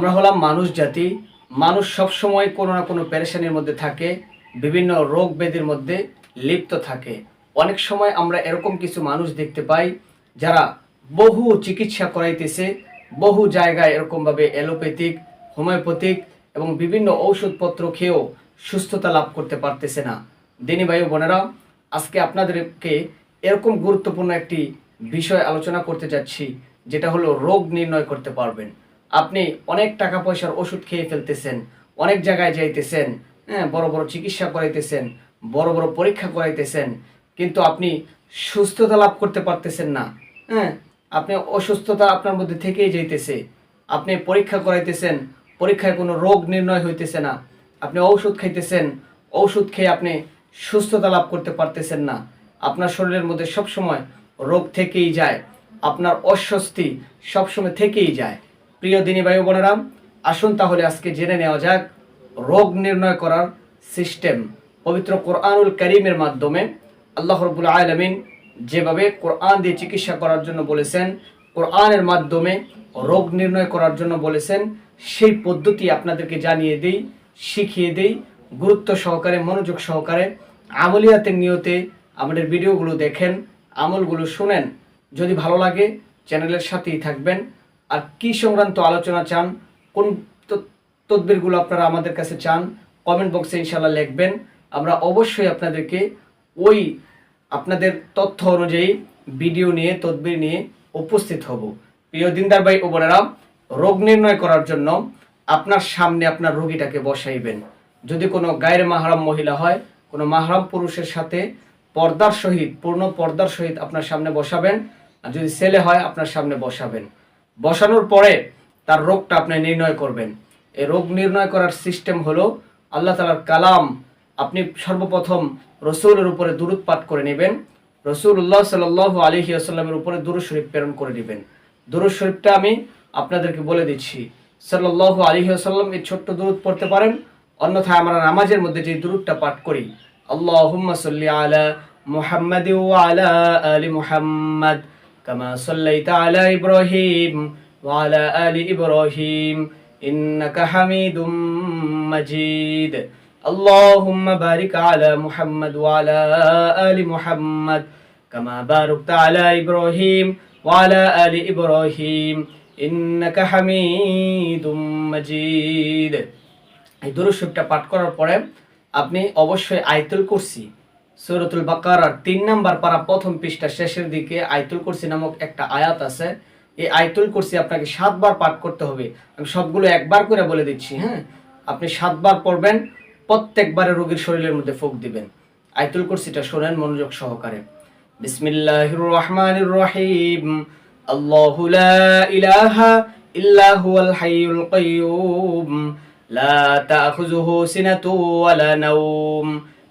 আমরা হলাম মানুষ জাতি। মানুষ সব সময় কোনো না কোনো প্যারেশানির মধ্যে থাকে, বিভিন্ন রোগ ব্যাধির মধ্যে লিপ্ত থাকে। অনেক সময় আমরা এরকম কিছু মানুষ দেখতে পাই, যারা বহু চিকিৎসা করাইতেছে, বহু জায়গায় এরকমভাবে অ্যালোপ্যাথিক, হোমিওপ্যাথিক এবং বিভিন্ন ঔষধপত্র খেয়েও সুস্থতা লাভ করতে পারতেছে না। দিনী ও বোনেরা, আজকে আপনাদেরকে এরকম গুরুত্বপূর্ণ একটি বিষয় আলোচনা করতে যাচ্ছি, যেটা হলো রোগ নির্ণয় করতে পারবেন। আপনি অনেক টাকা পয়সার ওষুধ খেয়ে ফেলতেছেন, অনেক জায়গায় যাইতেছেন হ্যাঁ বড় বড় চিকিৎসা করাইতেছেন, বড় বড় পরীক্ষা করাইতেছেন, কিন্তু আপনি সুস্থতা লাভ করতে পারতেছেন না হ্যাঁ আপনি অসুস্থতা আপনার মধ্যে থেকেই যাইতেছে, আপনি পরীক্ষা করাইতেছেন, পরীক্ষায় কোনো রোগ নির্ণয় হইতেছে না, আপনি ঔষধ খাইতেছেন, ঔষধ খেয়ে আপনি সুস্থতা লাভ করতে পারতেছেন না, আপনার শরীরের মধ্যে সবসময় রোগ থেকেই যায়, আপনার অস্বস্তি সবসময় থেকেই যায় প্রিয় দিনী ভাই ও বোনেরা আসুন তাহলে আজকে জেনে নেওয়া যাক রোগ নির্ণয় করার সিস্টেম। পবিত্র কোরআনুল করিমের মাধ্যমে আল্লাহ রবুল আলমিন যেভাবে কোরআন দিয়ে চিকিৎসা করার জন্য বলেছেন, কোরআনের মাধ্যমে রোগ নির্ণয় করার জন্য বলেছেন, সেই পদ্ধতি আপনাদেরকে জানিয়ে দিই, শিখিয়ে দিই। গুরুত্ব সহকারে, মনোযোগ সহকারে, আমলিয়াতের নিয়তে আমাদের ভিডিওগুলো দেখেন, আমলগুলো শুনেন। যদি ভালো লাগে, চ্যানেলের সাথেই থাকবেন। আর কি সংক্রান্ত আলোচনা চান, কোন তদবিরগুলো আপনারা আমাদের কাছে চান কমেন্ট বক্সে ইনশাল্লাহ লিখবেন। আমরা অবশ্যই আপনাদেরকে ওই আপনাদের তথ্য অনুযায়ী ভিডিও নিয়ে, তদবির নিয়ে উপস্থিত হব। প্রিয় দিনদার ভাই ও বোনেরা, রোগ নির্ণয় করার জন্য আপনার সামনে আপনার রোগীটাকে বসাইবেন। যদি কোনো গায়ের মাহারাম মহিলা হয়, কোনো মাহারাম পুরুষের সাথে পর্দার সহিত, পূর্ণ পর্দার সহিত আপনার সামনে বসাবেন। আর যদি ছেলে হয়, আপনার সামনে বসাবেন। বসানোর পরে তার রোগটা আপনি নির্ণয় করবেন। এই রোগ নির্ণয় করার সিস্টেম হলো আল্লাহ তালার কালাম আপনি সর্বপ্রথম রসুলের উপরে দুরুদ পাঠ করে নেবেন। রসুল্লাহ সাল আলহি আসাল্লামের উপরে দুরুদ শরীফ প্রেরণ করে দিবেন দুরুদ শরীফটা আমি আপনাদেরকে বলে দিচ্ছি সাল্লাহ আলহি আসাল্লাম এই ছোট্ট দুরুদ পড়তে পারেন, অন্যথায় আমরা নামাজের মধ্যে যে দুরুদটা পাঠ করি আল্লাহ সাল্লি আলা মুহাম্মাদি আলা আলি মুহাম্মাদ। কামা সাল্লাইতা আলা ইব্রাহিম ওয়া আলা আলি ইব্রাহিম ইন্নাকা হামিদুম মাজিদ اللهم بارك على محمد وعلى آل محمد كما باركت على إبراهيم وعلى آل إبراهيم إنك حميد مجيد এই দুরুশিবটা পাঠ করার পরে আপনি অবশ্যই আয়তুল কুরসি সূরাতুল বাকারার তিন নাম্বার পারা প্রথম পৃষ্ঠা শেষের দিকে আয়তুল কুরসি নামক একটা আয়াত আছে। এই আয়তুল কুরসি আপনাকে সাতবার পাঠ করতে হবে। আমি সবগুলো একবার করে বলে দিচ্ছি হ্যাঁ? আপনি সাতবার পড়বেন, প্রত্যেকবারে রোগীর শরীরের মধ্যে ফুক দিবেন। আয়তুল কুরসিটা শোনেন মনোযোগ সহকারে। বিসমিল্লাহির রহমানির রহিম। আল্লাহু লা ইলাহা ইল্লা লা তাখুযুহু সিনাতু ওয়ালা নাওম।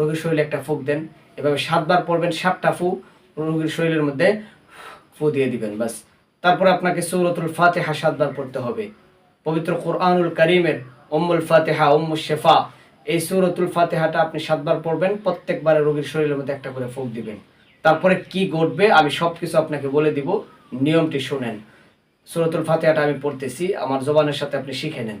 রোগীর শরীরে একটা ফুক দেন। এভাবে সাতবার পড়বেন, সাতটা ফু, রোগীর শরীরের মধ্যে ফু দিয়ে দিবেন, বাস। তারপর আপনাকে সৌরতুল ফাতেহা সাতবার পড়তে হবে। পবিত্র কোরআনুল করিমের উম্মুল ফাতেহা, উম্মু শেফা, এই সৌরতুল ফাতেহাটা আপনি সাতবার পড়বেন, প্রত্যেকবারে রোগীর শরীরের মধ্যে একটা করে ফুক দিবেন। তারপরে কি ঘটবে আমি সব কিছু আপনাকে বলে দিব, নিয়মটি শুনেন। সূরাতুল ফাতেহাটা আমি পড়তেছি, আমার জবানের সাথে আপনি শিখে নেন।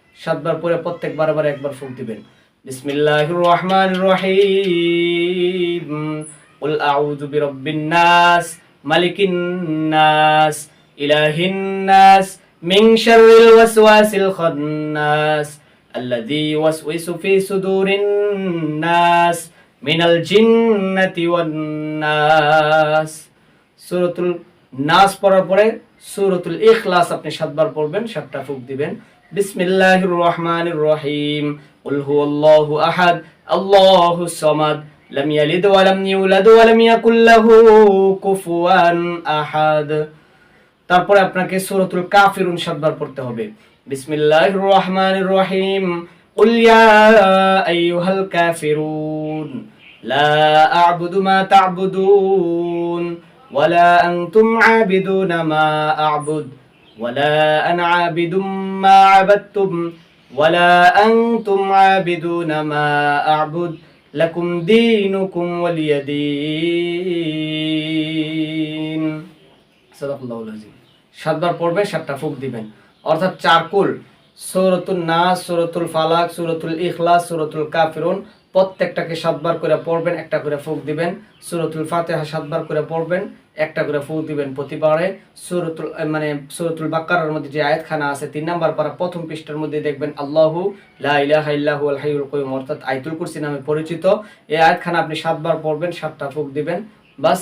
সাতবার পরে প্রত্যেক বারে বারে একবার ফুক দিবেন বিসমিল্লাহির রহমানির রহিম قل أعوذ برب الناس ملك الناس إله الناس من شر الوسواس الخناس الذي يوسوس في صدور الناس من الجنة والناس সুরতুল নাস পড়ার পরে সুরতুল ইখলাস আপনি সাতবার পড়বেন সাতটা ফুক দিবেন বিসমিল্লাহির রহমানির রহিম قل هو الله أحد الله الصمد لم يلد ولم يولد ولم يكن له كفوا أحد তারপরে আপনাকে সূরাতুল কাফিরুন সাতবার পড়তে হবে বিসমিল্লাহির রহমানির রহিম قل يا أيها الكافرون لا أعبد ما تعبدون ولا أنتم عابدون ما أعبد ولا أنا عابد ما عبدتم ولا أنتم عابدون ما أعبد لكم دينكم ولي دين সাদাকাল্লাহুল আযীম সাতবার পড়বেন সাতটা ফুক দিবেন অর্থাৎ চারকুল সূরাতুন নাস সূরাতুল ফালাক সূরাতুল ইখলাস সূরাতুল কাফিরুন প্রত্যেকটাকে সাতবার করে পড়বেন, একটা করে ফুক দিবেন। সূরাতুল ফাতিহা সাতবার করে পড়বেন, একটা করে ফুক দিবেন প্রতিবারে। সূরাতুল মানে সূরাতুল বাকারার মধ্যে যে আয়াতখানা আছে, তিন নাম্বার পারা প্রথম পৃষ্ঠার মধ্যে দেখবেন, আল্লাহু লা ইলাহা ইল্লাহু আল হাইয়ুল কাইয়ুম, অর্থাৎ আয়াতুল কুরসি নামে পরিচিত। এই আয়াতখানা আপনি সাতবার পড়বেন, সাতটা ফুক দিবেন, বাস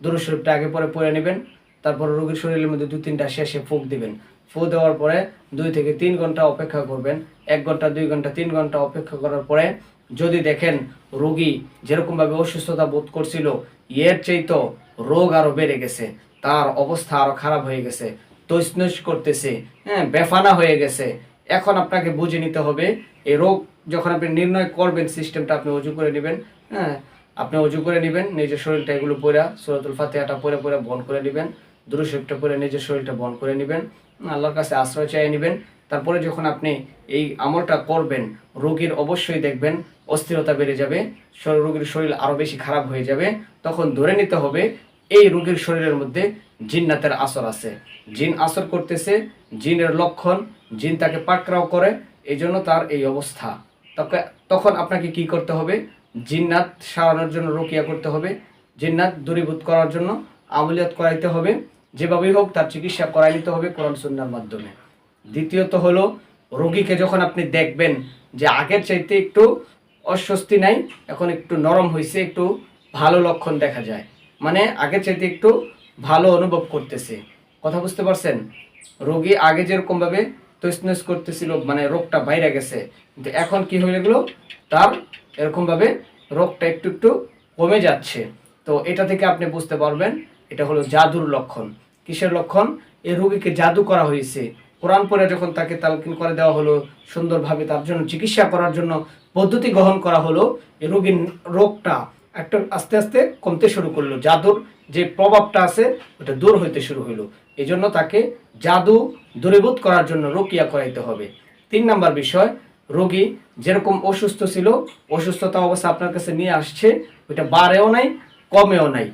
দুরূদ শরীফটা আগে পরে পড়ে নেবেন, তারপর রোগীর শরীরের মধ্যে দু তিনটা শেষে ফুক দিবেন। ফু দেওয়ার পরে দুই থেকে তিন ঘণ্টা অপেক্ষা করবেন, এক ঘণ্টা, দুই ঘণ্টা, তিন ঘণ্টা অপেক্ষা করার পরে যদি দেখেন রোগী যেরকমভাবে অসুস্থতা বোধ করছিল, এর চাইতো রোগ আরও বেড়ে গেছে, তার অবস্থা আরও খারাপ হয়ে গেছে, তৈসনস করতেছে হ্যাঁ বেফানা হয়ে গেছে। এখন আপনাকে বুঝে নিতে হবে, এই রোগ যখন আপনি নির্ণয় করবেন, সিস্টেমটা আপনি অজু করে নেবেন হ্যাঁ আপনি অজু করে নেবেন, নিজের শরীরটা এগুলো পড়া সুরাতুল ফাতিহাটা পরে পরে বন করে নেবেন দুরুশরীফটা পরে নিজের শরীরটা বন করে নেবেন, আল্লাহর কাছে আশ্রয় চাই নেবেন তারপরে যখন আপনি এই আমলটা করবেন, রোগীর অবশ্যই দেখবেন অস্থিরতা বেড়ে যাবে রোগীর শরীর আরও বেশি খারাপ হয়ে যাবে। তখন ধরে নিতে হবে, এই রোগীর শরীরের মধ্যে জিন্নাতের আসর আছে। জিন আসর করতেছে, জিনের লক্ষণ, জিন তাকে পাকড়াও করে এই জন্য তার এই অবস্থা। তখন- তখন আপনাকে কি করতে হবে? জিন্নাত সারানোর জন্য রোকিয়া করতে হবে, জিন্নাত দূরীভূত করার জন্য আমলিয়াত করাইতে হবে। যেভাবেই হোক তার চিকিৎসা করাই নিতে হবে কোরআন, সুন্নার মাধ্যমে। দ্বিতীয়ত হলো, রোগীকে যখন আপনি দেখবেন যে আগের চাইতে একটু অস্বস্তি নাই, এখন একটু নরম হয়েছে একটু ভালো লক্ষণ দেখা যায়। মানে আগের চাইতে একটু ভালো অনুভব করতেছে। কথা বুঝতে পারছেন? রোগী আগে যেরকমভাবে তৈসনস করতেছিল মানে রোগটা বাইরে গেছে, কিন্তু এখন কি হয়ে গেলো? তার এরকমভাবে রোগটা একটু একটু কমে যাচ্ছে। তো এটা থেকে আপনি বুঝতে পারবেন, এটা হলো জাদুর লক্ষণ। কিসের লক্ষণ? এই রোগীকে জাদু করা হয়েছে। কোরআন পরে যখন তাকে তালকিন করে দেওয়া হলো সুন্দরভাবে, তার জন্য চিকিৎসা করার জন্য পদ্ধতি গ্রহণ করা হলো রোগীর রোগটা একটা আস্তে আস্তে কমতে শুরু করল। জাদুর যে প্রভাবটা আছে, ওটা দূর হইতে শুরু হইল। এই জন্য তাকে জাদু দূরীভূত করার জন্য রোকিয়া করাইতে হবে। তিন নাম্বার বিষয়, রোগী যেরকম অসুস্থ ছিল, অসুস্থতা অবস্থা আপনার কাছে নিয়ে আসছে, ওইটা বাড়েও নাই, কমেও নাই।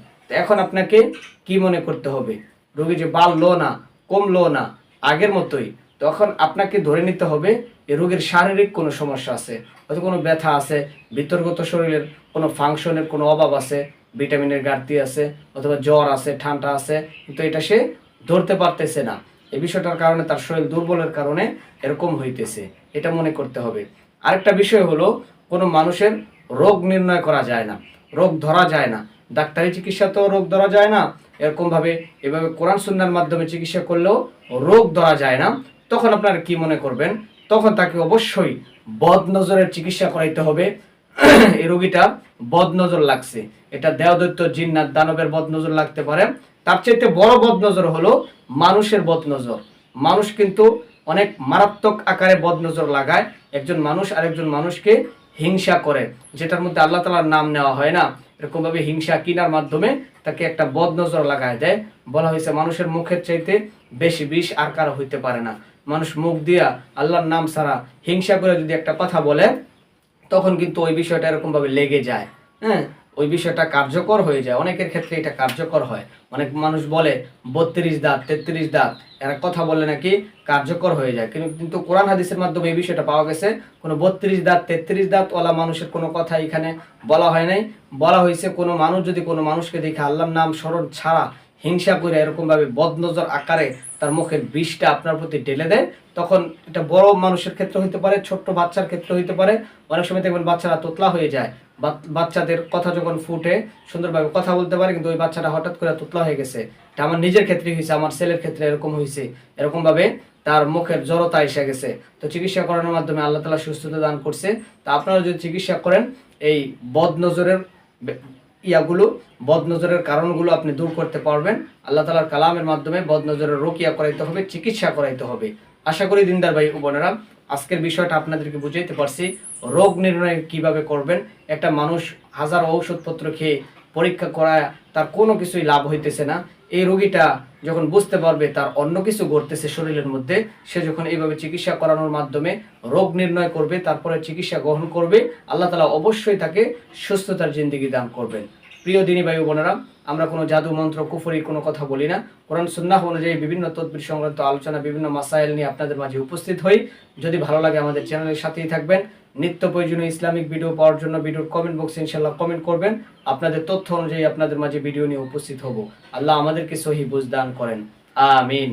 এখন আপনাকে কি মনে করতে হবে? রোগী যে বাড়লো না, কমলো না আগের মতোই। তখন আপনাকে ধরে নিতে হবে এই রোগের শারীরিক কোনো সমস্যা আছে হয়তো কোনো ব্যথা আছে, বিতর্গত শরীরের কোনো ফাংশনের কোনো অভাব আছে, ভিটামিনের ঘাটতি আছে, অথবা জ্বর আছে, ঠান্ডা আছে, কিন্তু এটা সে ধরতে পারতেছে না। এই বিষয়টার কারণে তার শরীর দুর্বলের কারণে এরকম হইতেছে, এটা মনে করতে হবে। আরেকটা বিষয় হলো, কোনো মানুষের রোগ নির্ণয় করা যায় না, রোগ ধরা যায় না। ডাক্তারি চিকিৎসা তো রোগ ধরা যায় না এরকম ভাবে এভাবে কোরআন সুন্নার মাধ্যমে চিকিৎসা করলেও রোগ ধরা যায় না। তখন আপনারা কি মনে করবেন? তখন তাকে অবশ্যই বদ নজরের চিকিৎসা করাইতে হবে। এই রোগীটা বদ নজর লাগছে। এটা দেওদৈত্য জিন্নাত দানবের বদ নজর লাগতে পারে। তার চাইতে বড় বদ নজর হলো মানুষের বদ নজর মানুষ কিন্তু অনেক মারাত্মক আকারে বদ নজর লাগায়। একজন মানুষ আরেকজন মানুষকে হিংসা করে, যেটার মধ্যে আল্লাহ তালার নাম নেওয়া হয় না। এরকমভাবে হিংসা কিনার মাধ্যমে তাকে একটা বদ নজর লাগায় দেয়। বলা হয়েছে মানুষের মুখের চাইতে বেশি বিষ আর কারও হইতে পারে না। মানুষ মুখ দিয়া আল্লাহর নাম ছাড়া হিংসা করে যদি একটা কথা বলে, তখন কিন্তু ওই বিষয়টা এরকম ভাবে লেগে যায়। হ্যাঁ? বিষয়টা কার্যকর হয়ে যায়। অনেকের ক্ষেত্রে এটা কার্যকর হয়। অনেক মানুষ বলে, বত্রিশ দাঁত, তেত্রিশ দাঁত। এরা কথা বলে নাকি কার্যকর হয়ে যায়। কিন্তু কিন্তু কোরআন হাদিসের মাধ্যমে এই বিষয়টা পাওয়া গেছে। কোনো বত্রিশ দাঁত, তেত্রিশ দাঁত ওলা মানুষের কোনো কথা এখানে বলা হয় নাই। বলা হয়েছে কোনো মানুষ যদি কোনো মানুষকে দেখে আল্লাহর নাম স্মরণ ছাড়া হিংসা করে এরকমভাবে বদনজর আকারে তার মুখের বিষটা আপনার প্রতি ঢেলে দেয়, তখন এটা বড় মানুষের ক্ষেত্রে হইতে পারে, ছোট্ট বাচ্চার ক্ষেত্রে হইতে পারে। অনেক সময় দেখবেন বাচ্চারা তোতলা হয়ে যায়। বাচ্চাদের কথা যখন ফুটে, সুন্দরভাবে কথা বলতে পারে, কিন্তু ওই বাচ্চাটা হঠাৎ করে তোতলা হয়ে গেছে। এটা আমার নিজের ক্ষেত্রে হয়েছে, আমার ছেলের ক্ষেত্রে এরকম হয়েছে। এরকম ভাবে তার মুখের জড়তা এসে গেছে। তো চিকিৎসা করানোর মাধ্যমে আল্লাহ তালা সুস্থতা দান করছে। তা আপনারা যদি চিকিৎসা করেন, এই বদ নজরের বে- ইয়াগুলো, বদনজরের কারণগুলো আপনি দূর করতে পারবেন। আল্লাহ তালার কালামের মাধ্যমে বদনজরের রোকিয়া করাইতে হবে, চিকিৎসা করাইতে হবে। আশা করি দিনদার ভাই বোনেরা আজকের বিষয়টা আপনাদেরকে বুঝাইতে পারছি, রোগ নির্ণয় কীভাবে করবেন? একটা মানুষ হাজার ঔষধপত্র খেয়ে পরীক্ষা করায় তার কোনো কিছুই লাভ হইতেছে না। এই রোগীটা যখন বুঝতে পারবে তার অন্য কিছু ঘটতেছে শরীরের মধ্যে, সে যখন এইভাবে চিকিৎসা করানোর মাধ্যমে রোগ নির্ণয় করবে, তারপরে চিকিৎসা গ্রহণ করবে, আল্লাহ তালা অবশ্যই তাকে সুস্থতার জিন্দিগি দান করবেন। প্রিয় দিনী ভাই বোনেরা, আমরা কোনো জাদু, মন্ত্র কুফরি কোনো কথা বলি না। কোরআন, সুন্নাহ অনুযায়ী বিভিন্ন তদবির সংক্রান্ত আলোচনা, বিভিন্ন মাসাইল নিয়ে আপনাদের মাঝে উপস্থিত হই। যদি ভালো লাগে আমাদের চ্যানেলের সাথেই থাকবেন। নিত্য প্রয়োজনীয় ইসলামিক ভিডিও পাওয়ার জন্য ভিডিওর কমেন্ট বক্সে ইনশাল্লাহ কমেন্ট করবেন। আপনাদের তথ্য অনুযায়ী আপনাদের মাঝে ভিডিও নিয়ে উপস্থিত হব। আল্লাহ আমাদেরকে সহি বুঝদান করেন। আমিন।